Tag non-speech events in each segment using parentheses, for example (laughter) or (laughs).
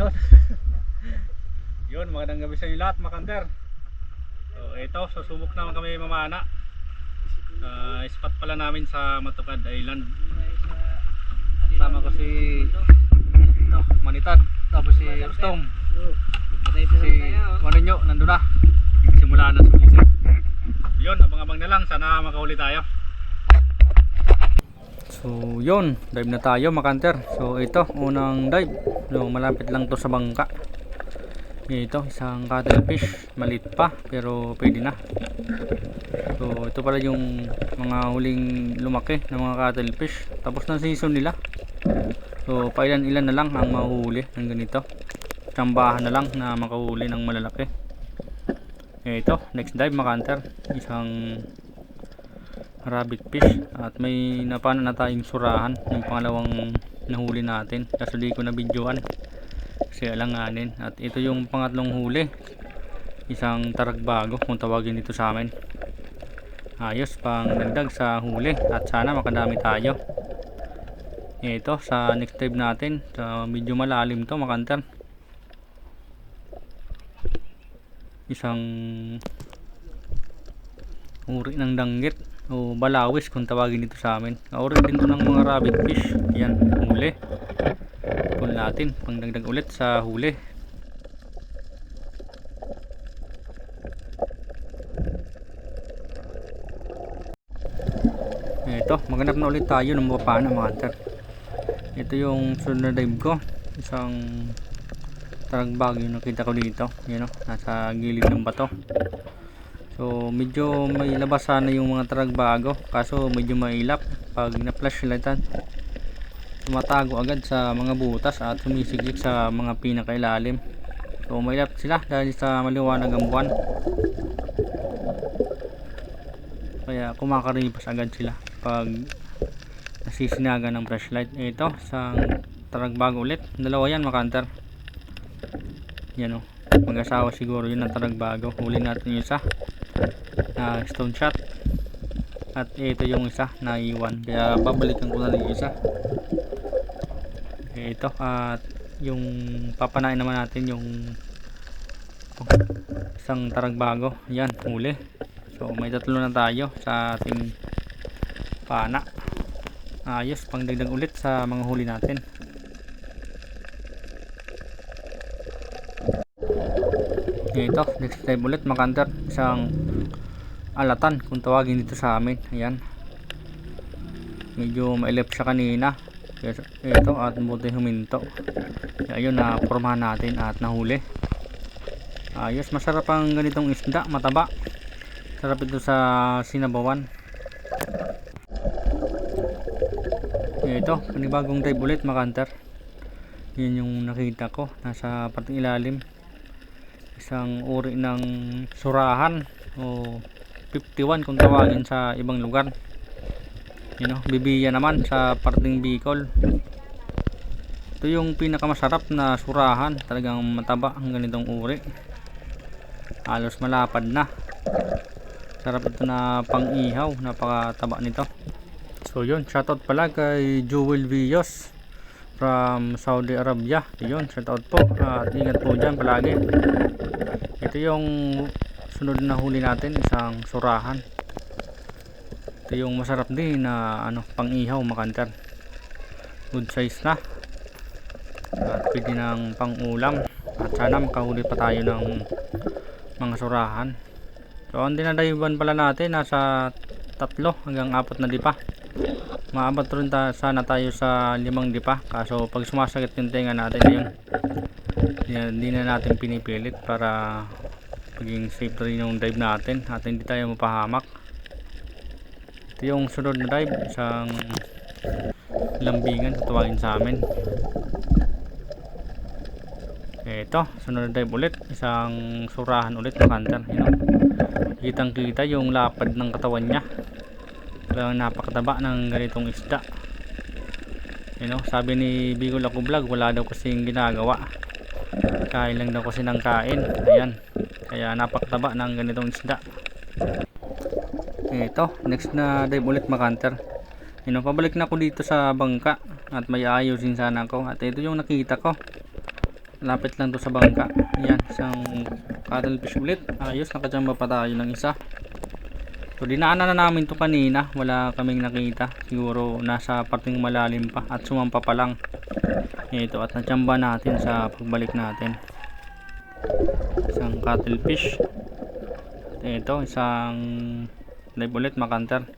Yun. (laughs) Yun, magandang gabi sa inyo lahat, makanter. So, ito, susubok naman kami mamana. Sa spot pala namin sa Matukad Island. Tama ko si ito, Manitad, tapos si Rustong. Si Manunyo, nandun na. Simula na sa pulisip. Yun, abang-abang na lang, sana makahuli tayo. So yun, dive na tayo makanter. So ito, unang dive. So, malapit lang to sa bangka. Ito, isang cuttlefish. Malit pa, pero pwede na. So ito pala yung mga huling lumaki ng mga cuttlefish. Tapos na season nila. So pailan-ilan na lang ang mahuhuli ng ganito. Tsambahan na lang na makahuli ng malalaki. Ito, next dive makanter. Isang rabbit fish. At may napana na tayong surahan yung pangalawang nahuli natin. Kaso di ko na videoan kasi alanganin. At ito yung pangatlong huli. Isang taragbago kung tawagin dito sa amin. Ayos pang dagdag sa huli. At sana makadami tayo. Ito sa next dive natin. Sa medyo malalim to makantan isang uri ng danggit o balawis kung tawagin dito sa amin. Uri din to ng mga rabbit fish. Yan huli. Pull natin pangdagdag ulit sa huli. Ito maghanap na ulit tayo ng mga pana mga hunter. Ito yung sunod na dive ko. Isang taragbag yung nakita ko dito. Yan o nasa gilid ng bato So medyo may labas sana yung mga tragbago kaso medyo mailap pag na-flashlightan tumatago agad sa mga butas at sumisiglik sa mga pinakailalim. So mailap sila dahil sa maliwanag ang buwan. Kaya kumakaripas agad sila pag nasisinagan ng flashlight. Ito, isang taragbago ulit. Dalawa yan makanter. Yan o. Mag-asawa siguro yun ang taragbago. Huli natin yung isa na stone shot. At ito yung isa na iwan. Kaya babalikan ko na rin yung isa. Ito at yung papanain naman natin yung isang taragbago yan huli. So may tatlo na tayo sa ating pana. Ayos pang dagdag ulit sa mga huli natin. Ito next time ulit makanter isang alatan kung tawagin dito sa amin. Ayan. Medyo mailip siya kanina. Ito at buti huminto. Ayun na pormahan natin at nahuli. Ayos masarap ang ganitong isda mataba. Sarap ito sa sinabawan. Ito panibagong type ulit makanter. Yun yung nakita ko nasa parting ilalim. Isang uri ng surahan o 51 kung tawagin sa ibang lugar. You know, bibiya naman sa parting Bicol. Ito yung pinakamasarap na surahan. Talagang mataba ang ganitong uri. Halos malapad na. Sarap ito na pang ihaw napakataba nito. So yun. Shoutout pala kay Jewel Villos from Saudi Arabia. Yun. Shoutout po. At ingat po dyan palagi. Ito yung sunod na huli natin isang surahan. Ito yung masarap din na ano pang ihaw makantar. Good size na. At pwede ng pang ulam at sana makahuli pa tayo ng mga surahan. So ang dinadayuban pala natin nasa tatlo hanggang apat na dipa. Maabot rin ta sana tayo sa limang dipa. Kaso pag sumasakit yung tenga natin yun hindi na natin pinipilit para maging safe rin yung dive natin at hindi tayo mapahamak. Ito yung sunod na dive isang lambingan tawagin sa amin. Ito sunod na dive ulit isang surahan ulit ng hunter you know? kitang kita yung lapad ng katawan niya. Talagang napakataba ng ganitong isda. You know, sabi ni Bigol ako vlog wala daw kasing ginagawa. Kain lang daw kasi ng kain. Ayan kaya napakataba ng ganitong isda. Ito next na dive ulit makanter. You know, pabalik na ako dito sa bangka at may ayusin sana ako. At ito yung nakita ko. Lapit lang to sa bangka. Yan isang cuttlefish ulit. Ayos nakajamba pa tayo ng isa. So dinaanan na namin to kanina. Wala kaming nakita. Siguro nasa parting malalim pa at sumampa pa lang. Ito at nachamba natin sa pagbalik natin isang cuttlefish. Ito isang live ulit makanter.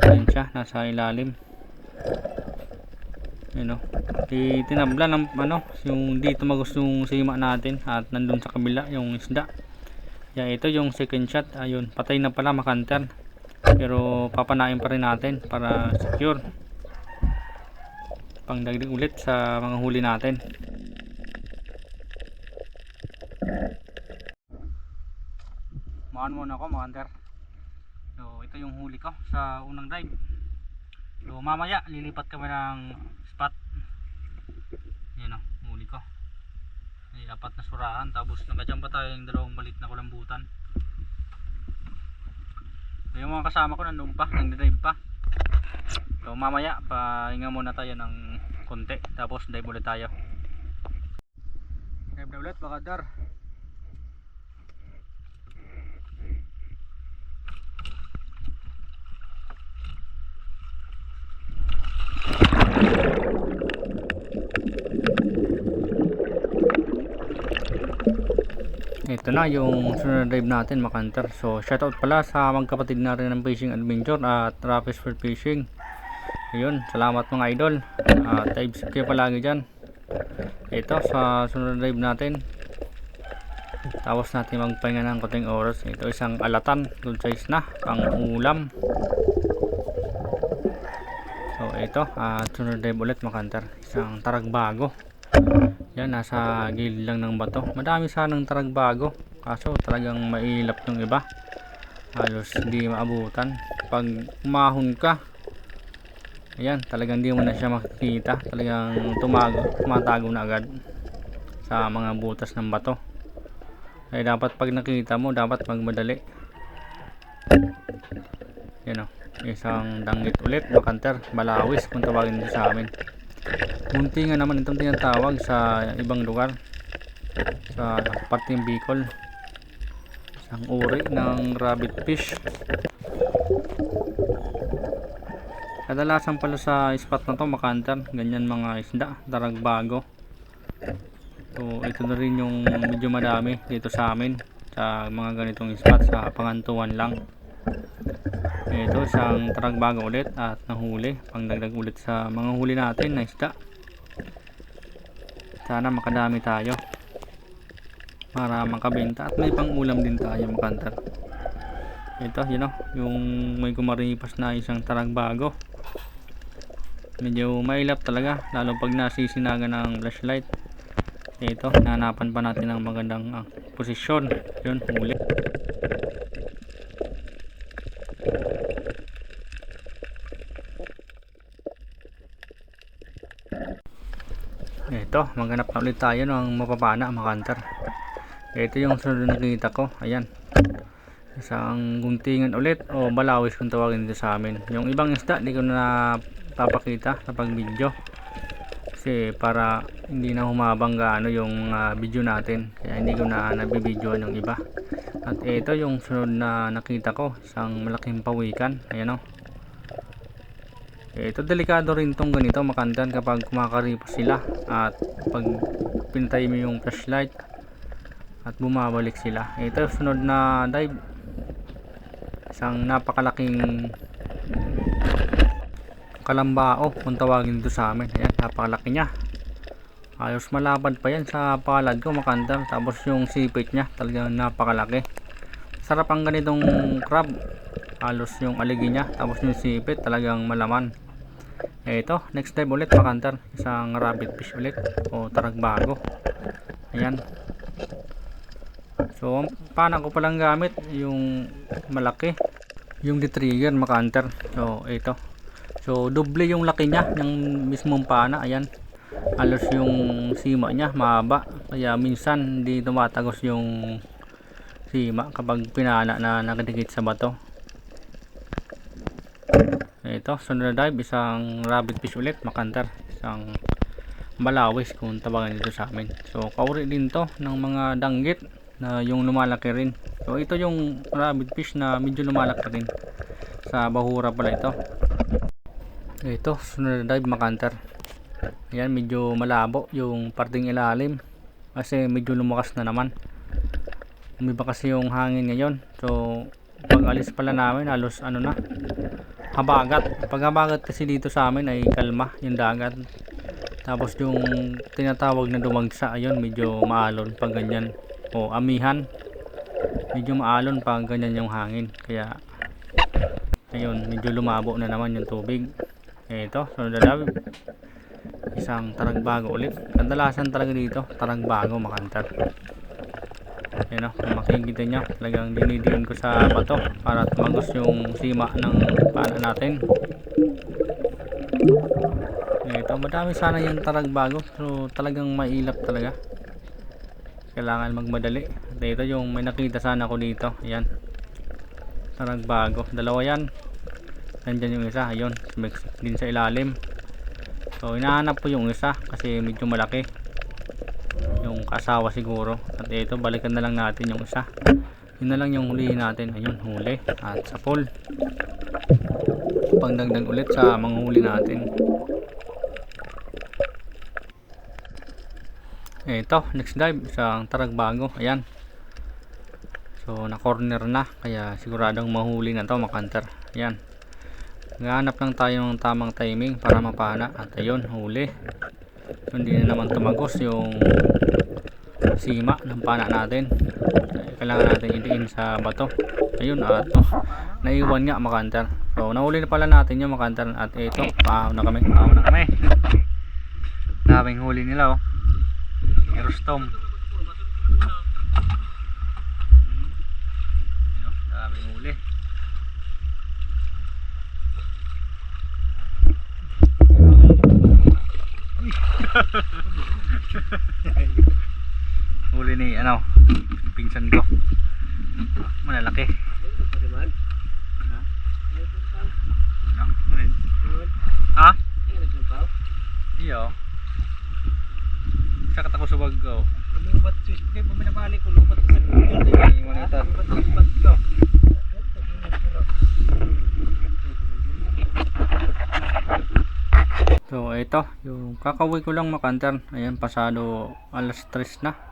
Ayun siya nasa ilalim. Yun o itinabla ng ano yung dito yung sima natin at nandun sa kabila yung isda. Yan ito yung second shot. Ayun patay na pala makanter. Pero papanain pa rin natin para secure. Pangdagdag ulit sa mga huli natin maan muna ako mga hunter. So ito yung huli ko sa unang dive so mamaya lilipat kami ng spot. Yan o huli ko. May apat na surahan tapos nakadyan pa tayo yung dalawang balit na kulambutan. So yung mga kasama ko nandun pa nagdidive pa. So mamaya pahinga muna tayo ng konti tapos dive ulit tayo. Dive na ulit baka dar ito na yung sunod na dive natin makanter so shoutout pala sa magkapatid na rin ng fishing adventure at Rapis for fishing. Ayun salamat mga idol. At dive kayo palagi dyan. Ito sa sunod na dive natin. Tapos natin magpahinga ng konting oras. Ito isang alatan. Good size na. Pang ulam. So ito at sunod dive ulit makanter isang taragbago yan, nasa gilid lang ng bato. Madami sanang taragbago. Kaso talagang mailap yung iba. Halos hindi maabutan. Pag umahon ka, ayan, talagang hindi mo na siya makikita. Talagang tumago, tumatago na agad sa mga butas ng bato. Kaya dapat pag nakita mo, dapat magmadali. Yan o, isang danggit ulit, makanter, balawis kung tawagin sa amin munti nga naman itong tinatawag sa ibang lugar. Sa parteng Bicol. Isang uri ng rabbit fish. Kadalasan pala sa spot na to makantar. Ganyan mga isda daragbago so ito na rin yung medyo madami dito sa amin. Sa mga ganitong spot sa pangantuan lang ito isang taragbago ulit at nahuli. Pangdagdag ulit sa mga huli natin na isda. Sana makadami tayo para makabenta at may pang ulam din tayo makantar ito yun know, yung may kumaripas na isang taragbago. Medyo mailap talaga lalo pag nasisinaga ng flashlight. Ito nanapan pa natin ng magandang ah, posisyon. Yun huli ito maghanap na ulit tayo ng mapapana makantar. Ito yung sunod na nakita ko ayan. Isang guntingan ulit o balawis kung tawagin dito sa amin. Yung ibang isda di ko na papakita sa pag video kasi para hindi na humabang gaano yung uh, video natin kaya hindi ko na nabibidyoan yung iba. At ito yung sunod na nakita ko isang malaking pawikan ayan o ito delikado rin tong ganito makandan kapag kumakaripas sila at pag pintay mo yung flashlight at bumabalik sila. Ito sunod na dive. Isang napakalaking kalambao kung tawagin dito sa amin. Ayan napakalaki nya ayos malapad pa yan sa palad ko makandam tapos yung sipit nya talagang napakalaki. Sarap ang ganitong crab. Halos yung aligi nya tapos yung sipit talagang malaman. eh, ito next dive ulit makantar isang rabbit fish ulit o taragbago ayan. So paano ko palang gamit yung malaki yung detrigger makantar. So ito. So doble yung laki niya ng mismong pana ayan. Halos yung sima niya mahaba. Kaya minsan hindi tumatagos yung sima kapag pinana na nakadikit sa bato ito sunod na dive isang rabbit fish ulit makantar isang balawis kung tawagan dito sa amin. So kauri din to ng mga danggit na yung lumalaki rin. So ito yung rabbit fish na medyo lumalaki rin. Sa bahura pala ito. Ito, sunod na dive makanter. Ayan, medyo malabo yung parting ilalim. Kasi medyo lumakas na naman. Umiba kasi yung hangin ngayon. So pag alis pala namin halos ano na habagat. Pag habagat kasi dito sa amin ay kalma yung dagat. Tapos yung tinatawag na dumagsa, ayun, medyo maalon pag ganyan. O amihan. Medyo maalon pag ganyan yung hangin. Kaya, ayun, medyo lumabo na naman yung tubig. Ito, sunod na daw. Isang taragbago ulit. Kadalasan talaga dito, taragbago makantar. Ayan o, kung makikita nyo, talagang dinidiin ko sa bato para tumagos yung sima ng pana natin. Ito, madami sana yung taragbago. So, talagang mailap talaga. Kailangan magmadali. At ito yung may nakita sana ako dito. Ayan. Taragbago. Dalawa yan. Nandyan yung isa. Ayun. Din sa ilalim. So, inahanap ko yung isa kasi medyo malaki. Yung kasawa siguro. At ito, balikan na lang natin yung isa. Yun na lang yung hulihin natin. Ayun, huli. At sa pool. Pangdagdag ulit sa mga huli natin. Ito, next dive, isang taragbago. Ayan. So, na corner na. Kaya siguradong mahuli na to makanter. Ayan. Naghahanap lang tayo ng tamang timing para mapana. At ayun, huli. Hindi na naman tumagos yung sima ng pana natin. Kailangan natin idiin sa bato. Ayun, at oh, naiwan nga makanter. So, nahuli na pala natin yung makanter. At ito, paaw na kami. Paaw na kami. Daming huli nila oh. Rustom. Ano, daming huli. huli ni ano, pingsan ko. Malalaki. Ha? Iyo. Sa katako sa wag ko. Lubat sis, kaya puminabali ko, lubat sa. Lubat. So, ito, yung kakaway ko lang makantar. Ayan, pasado alas 3 na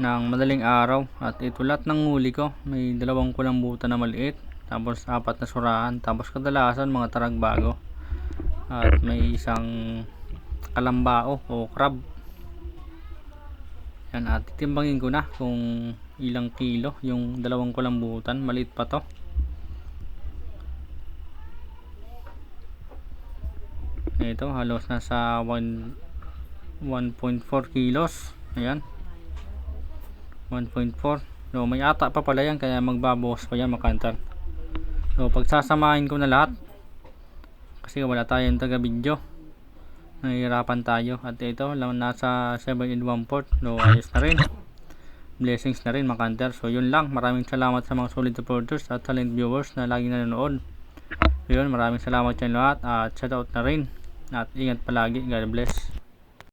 ng madaling araw. At ito lahat ng huli ko. May dalawang kulang buta na maliit. Tapos apat na surahan. Tapos kadalasan mga taragbago. At may isang kalambao o crab. Yan, at titimbangin ko na kung ilang kilo yung dalawang kulambutan. Maliit pa to. ito halos nasa 1 1.4 kilos ayan 1.4 so may ata pa pala yan kaya magbabawas pa yan makantar. So pagsasamahin ko na lahat. Kasi wala tayong taga video nahihirapan tayo. At ito lang nasa 7 in 1 port. So ayos na rin. Blessings na rin makantar. So yun lang. Maraming salamat sa mga solid supporters at talent viewers na lagi nanonood. Yun maraming salamat sa lahat. At shoutout na rin. At ingat palagi. God bless